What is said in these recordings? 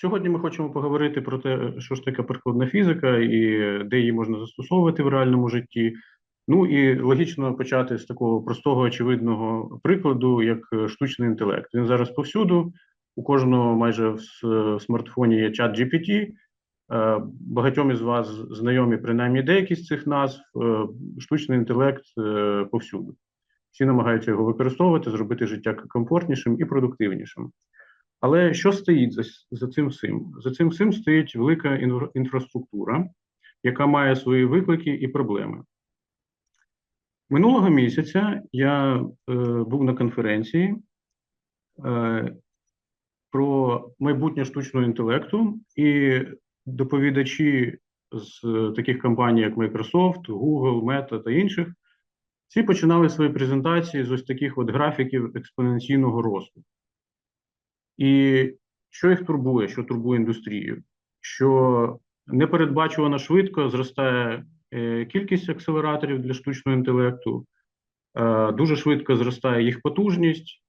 Сьогодні ми хочемо поговорити про те, що ж таке прикладна фізика і де її можна застосовувати в реальному житті. Ну і логічно почати з такого простого очевидного прикладу, як е, штучний інтелект. Він зараз повсюду. У кожного майже в смартфоні є чат GPT. Е, Багатьом із вас знайомі принаймні деякі з цих назв. Е, Штучний інтелект повсюду. Всі намагаються його використовувати, зробити життя комфортнішим і продуктивнішим. Але що стоїть за, за цим всім? За цим всім стоїть велика інфраструктура, яка має свої виклики і проблеми. Минулого місяця я е, був на конференції е, про майбутнє штучного інтелекту, і доповідачі з таких компаній, як Microsoft, Google, Meta та інших, всі починали свої презентації з ось таких от графіків експоненційного росту. І що їх турбує, що турбує індустрію? Що непередбачувано швидко зростає е, кількість акселераторів для штучного інтелекту, е, дуже швидко зростає їх потужність,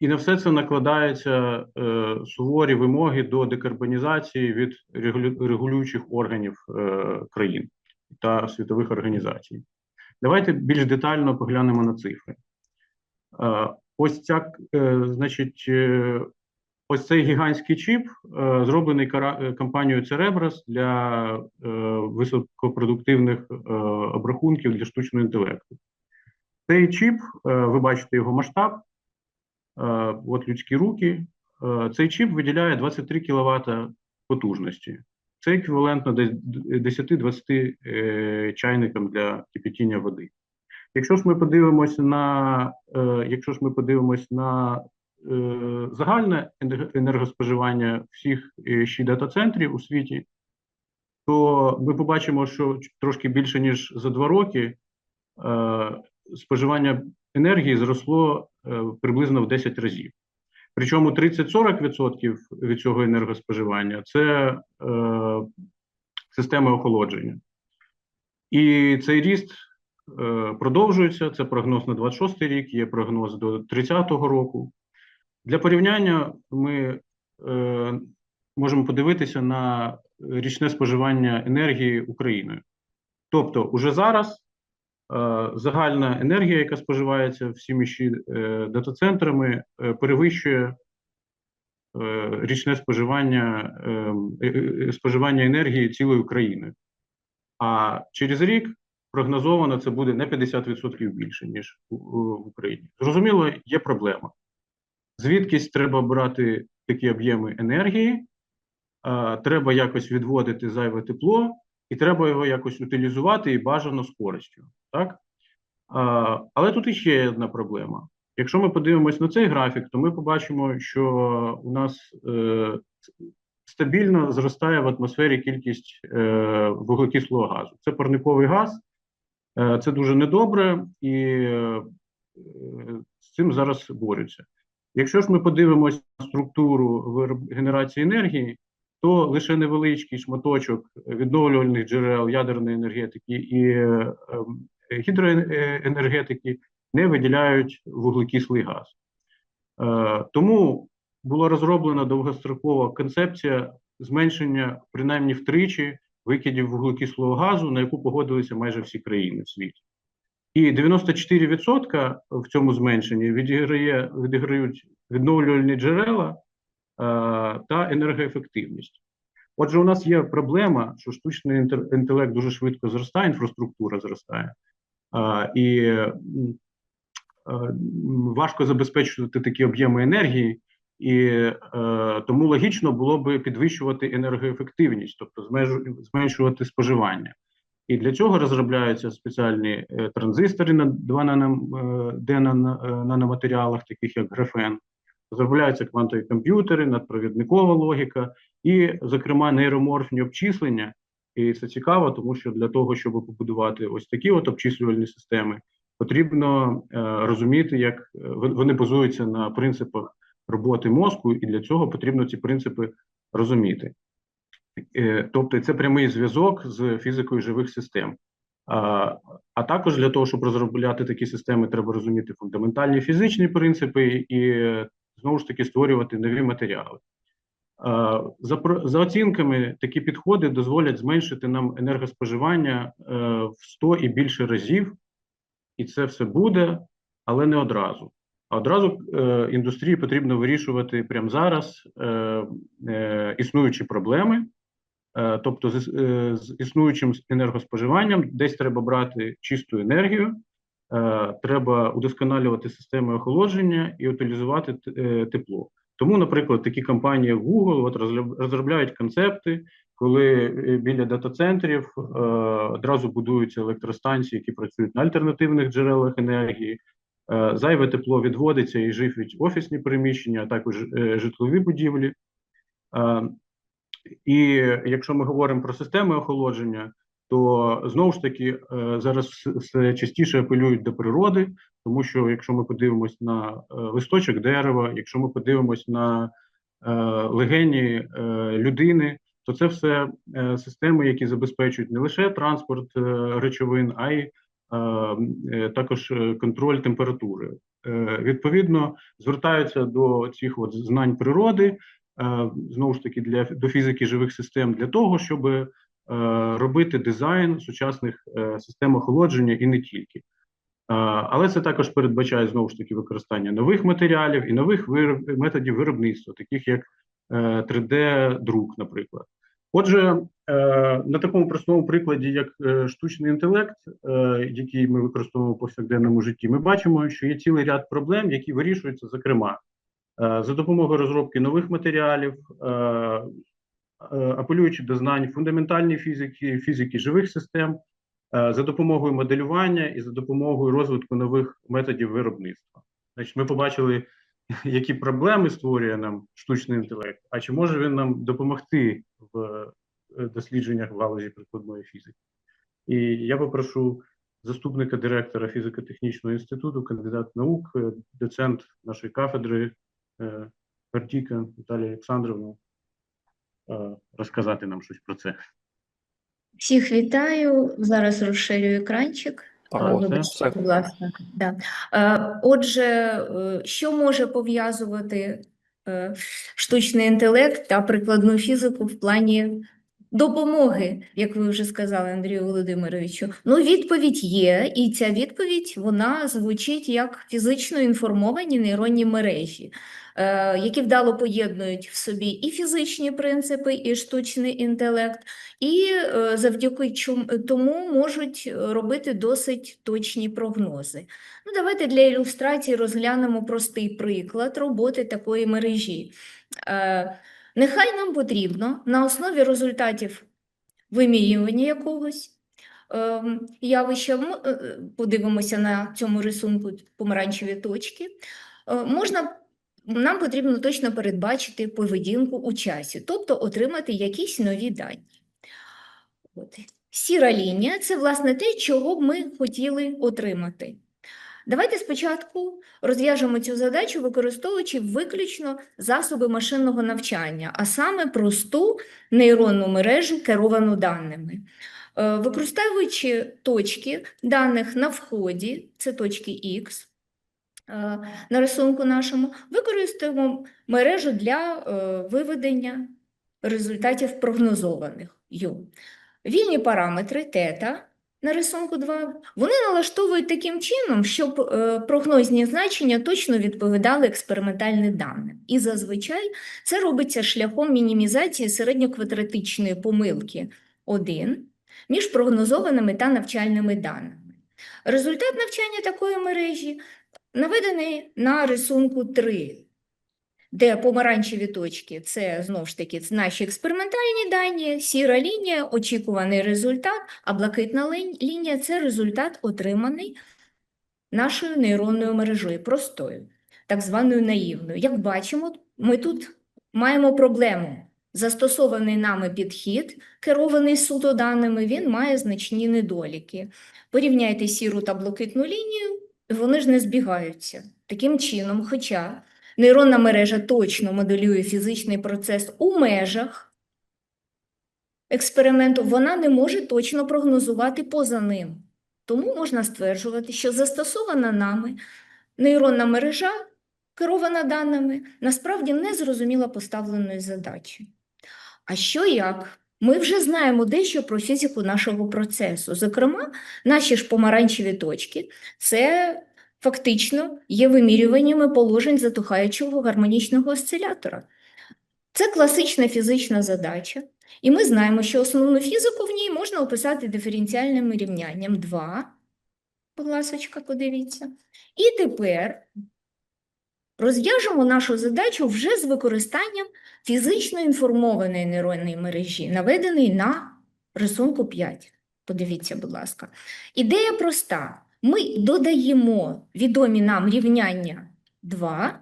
і на все це накладаються е, суворі вимоги до декарбонізації від регулю- регулюючих органів країн та світових організацій. Давайте більш детально поглянемо на цифри. Ось ця, значить, ось цей гігантський чіп е, зроблений е, компанією Cerebras для е, високопродуктивних обрахунків для штучного інтелекту. Цей чіп, ви бачите його масштаб, от людські руки. Цей чіп виділяє 23 кВт потужності. Це еквівалентно десь 10-20 е, чайникам для кипятіння води. Якщо ж ми подивимося на, якщо ж ми подивимось на загальне енерго- енергоспоживання всіх е, ще дата-центрів у світі, то ми побачимо, що трошки більше ніж за два роки е, споживання енергії зросло е, приблизно в 10 разів. Причому 30-40% від цього енергоспоживання це е, системи охолодження. І цей ріст е, продовжується. Це прогноз на 26 рік, є прогноз до 30-го року. Для порівняння ми е, можемо подивитися на річне споживання енергії Україною. Тобто, уже зараз е, загальна енергія, яка споживається всіми ще е, дата-центрами, е, перевищує е, річне споживання, е, е, е, споживання енергії цілої України. А через рік прогнозовано це буде на 50% більше, ніж в Україні. Зрозуміло, є проблема. Звідкись треба брати такі об'єми енергії, а, треба якось відводити зайве тепло, і треба його якось утилізувати і бажано з користю. Так? А, але тут іще одна проблема. Якщо ми подивимось на цей графік, то ми побачимо, що у нас е, стабільно зростає в атмосфері кількість е, вуглекислого газу. Це парниковий газ, е, це дуже недобре, і е, з цим зараз борються. Якщо ж ми подивимося на структуру генерації енергії, то лише невеличкий шматочок відновлювальних джерел ядерної енергетики і ем, гідроенергетики не виділяють вуглекислий газ. Е, Тому була розроблена довгострокова концепція зменшення принаймні втричі викидів вуглекислого газу, на яку погодилися майже всі країни в світі. І 94% в цьому зменшенні відіграє, відіграють відновлювальні джерела е, та енергоефективність. Отже, у нас є проблема, що штучний інтелект дуже швидко зростає, інфраструктура зростає, е, і е, важко забезпечувати такі об'єми енергії, і тому логічно було би підвищувати енергоефективність, тобто зменшувати споживання. І для цього розробляються спеціальні е, транзистори на 2 наном, е, е, наноматеріалах, таких як графен. Розробляються квантові комп'ютери, надпровідникова логіка і, зокрема, нейроморфні обчислення. І це цікаво, тому що для того, щоб побудувати ось такі от обчислювальні системи, потрібно розуміти, як вони базуються на принципах роботи мозку, і для цього потрібно ці принципи розуміти. Е, Тобто це прямий зв'язок з фізикою живих систем. А, також для того, щоб розробляти такі системи, треба розуміти фундаментальні фізичні принципи і знову ж таки створювати нові матеріали. За, за оцінками, такі підходи дозволять зменшити нам енергоспоживання е, в 100 і більше разів, і це все буде, але не одразу. А одразу е, індустрії потрібно вирішувати прямо зараз існуючі проблеми. Е, тобто, з, е, з існуючим енергоспоживанням десь треба брати чисту енергію, е, треба удосконалювати системи охолодження і утилізувати тепло. Тому, наприклад, такі компанії як Google от розробляють концепти, коли біля дата-центрів одразу будуються електростанції, які працюють на альтернативних джерелах енергії. Зайве тепло відводиться і живить офісні приміщення, а також житлові будівлі. І якщо ми говоримо про системи охолодження, то знову ж таки е, зараз все- частіше апелюють до природи, тому що якщо ми подивимось на е, листочок дерева, якщо ми подивимось на е, легені людини, то це все системи, які забезпечують не лише транспорт речовин, а й також контроль температури. Відповідно, звертаються до цих от знань природи, знову ж таки, для до фізики живих систем, для того, щоб е, робити дизайн сучасних е, систем охолодження і не тільки. Е, Але це також передбачає знову ж таки використання нових матеріалів і нових методів виробництва, таких як е, 3D-друк, наприклад. Отже, е, на такому простому прикладі, як е, штучний інтелект, е, який ми використовуємо в повсякденному житті, ми бачимо, що є цілий ряд проблем, які вирішуються, зокрема, е, за допомогою розробки нових матеріалів, е, е, апелюючи до знань фундаментальної фізики, фізики живих систем, е, за допомогою моделювання і за допомогою розвитку нових методів виробництва. Значить, ми побачили, які проблеми створює нам штучний інтелект, а чи може він нам допомогти в е, дослідженнях в галузі прикладної фізики. І я попрошу заступника директора фізико-технічного інституту, кандидат наук, е, доцент нашої кафедри е, Вертіка Наталія Олександровна е, розказати нам щось про це. Всіх вітаю. Зараз розширюю екранчик. Так, Е, о, вибачте, будь ласка. Да. Е, Отже, е, що може пов'язувати е, штучний інтелект та прикладну фізику в плані допомоги, як ви вже сказали, Андрію Володимировичу? Ну, відповідь є, і ця відповідь вона звучить як фізично інформовані нейронні мережі, е, які вдало поєднують в собі і фізичні принципи, і штучний інтелект і е, завдяки тому можуть е, робити досить точні прогнози. Ну, давайте для ілюстрації розглянемо простий приклад роботи такої мережі. Е, Нехай нам потрібно на основі результатів вимірювання якогось ем, явища, е, е, подивимося на цьому рисунку помаранчеві точки, е, можна нам потрібно точно передбачити поведінку у часі, тобто отримати якісь нові дані. От. Сіра лінія це власне те, чого б ми хотіли отримати. Давайте спочатку розв'яжемо цю задачу, використовуючи виключно засоби машинного навчання, а саме просту нейронну мережу, керовану даними. Е, Використовуючи точки даних на вході, це точки е, на рисунку нашому, використаємо мережу для е, виведення результатів прогнозованих U. Вільні параметри тета на рисунку 2, вони налаштовують таким чином, щоб е, прогнозні значення точно відповідали експериментальним даним. І зазвичай це робиться шляхом мінімізації середньоквадратичної помилки 1 між прогнозованими та навчальними даними. Результат навчання такої мережі наведений на рисунку 3 де помаранчеві точки це знову ж таки наші експериментальні дані, сіра лінія очікуваний результат, а блакитна лінія це результат, отриманий нашою нейронною мережею, простою, так званою наївною. Як бачимо, ми тут маємо проблему. Застосований нами підхід, керований суто даними, він має значні недоліки. Порівняйте сіру та блакитну лінію, вони ж не збігаються. Таким чином, хоча Нейронна мережа точно моделює фізичний процес у межах експерименту, вона не може точно прогнозувати поза ним. Тому можна стверджувати, що застосована нами нейронна мережа керована даними, насправді не зрозуміла поставленої задачі. А що як? Ми вже знаємо дещо про фізику нашого процесу. Зокрема, наші ж помаранчеві точки це фактично є вимірюваннями положень затухаючого гармонічного осцилятора. Це класична фізична задача, і ми знаємо, що основну фізику в ній можна описати диференціальним рівнянням 2. Будь ласочка, подивіться. І тепер розв'яжемо нашу задачу вже з використанням фізично інформованої нейронної мережі, наведений на рисунку 5. Подивіться, будь ласка. Ідея проста. Ми додаємо відомі нам рівняння 2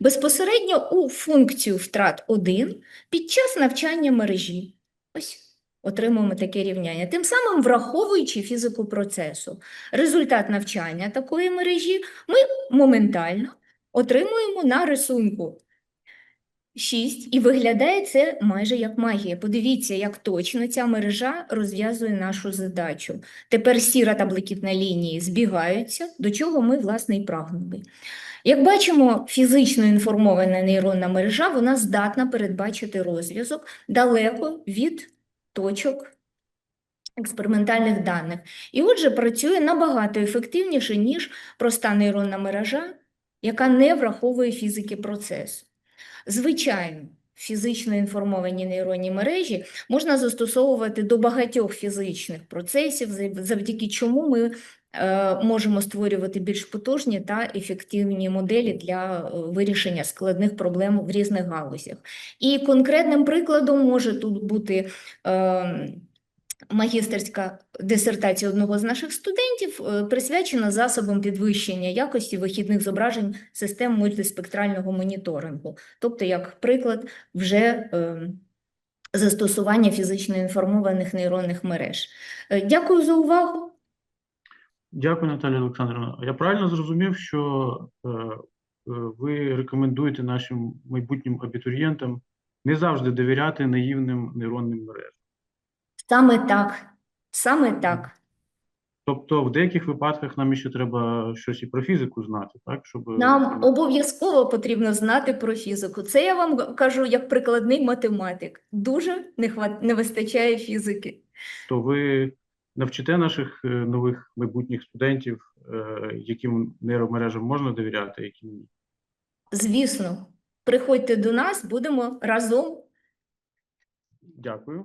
безпосередньо у функцію втрат 1 під час навчання мережі. Ось отримуємо таке рівняння, тим самим враховуючи фізику процесу. Результат навчання такої мережі ми моментально отримуємо на рисунку 6, і виглядає це майже як магія. Подивіться, як точно ця мережа розв'язує нашу задачу. Тепер сіра та блакитна лінії збігаються, до чого ми, власне, і прагнули. Як бачимо, фізично інформована нейронна мережа вона здатна передбачити розв'язок далеко від точок експериментальних даних. І отже, працює набагато ефективніше, ніж проста нейронна мережа, яка не враховує фізики процесу. Звичайно, фізично інформовані нейронні мережі можна застосовувати до багатьох фізичних процесів, завдяки чому ми е, можемо створювати більш потужні та ефективні моделі для е, вирішення складних проблем в різних галузях. І конкретним прикладом може тут бути е, магістерська дисертація одного з наших студентів, е, присвячена засобам підвищення якості вихідних зображень систем мультиспектрального моніторингу. Тобто, як приклад, вже е, застосування фізично інформованих нейронних мереж. Е, Дякую за увагу. Дякую, Наталія Олександрівна. Я правильно зрозумів, що ви рекомендуєте нашим майбутнім абітурієнтам не завжди довіряти наївним нейронним мережам. Саме так. Саме так. Тобто, в деяких випадках нам ще треба щось і про фізику знати, так? Щоб Нам обов'язково потрібно знати про фізику. Це я вам кажу як прикладний математик. Дуже не, хват... не вистачає фізики. то ви навчите наших е, нових майбутніх студентів, е, яким нейромережам можна довіряти, яким ні. Звісно, приходьте до нас, будемо разом Дякую.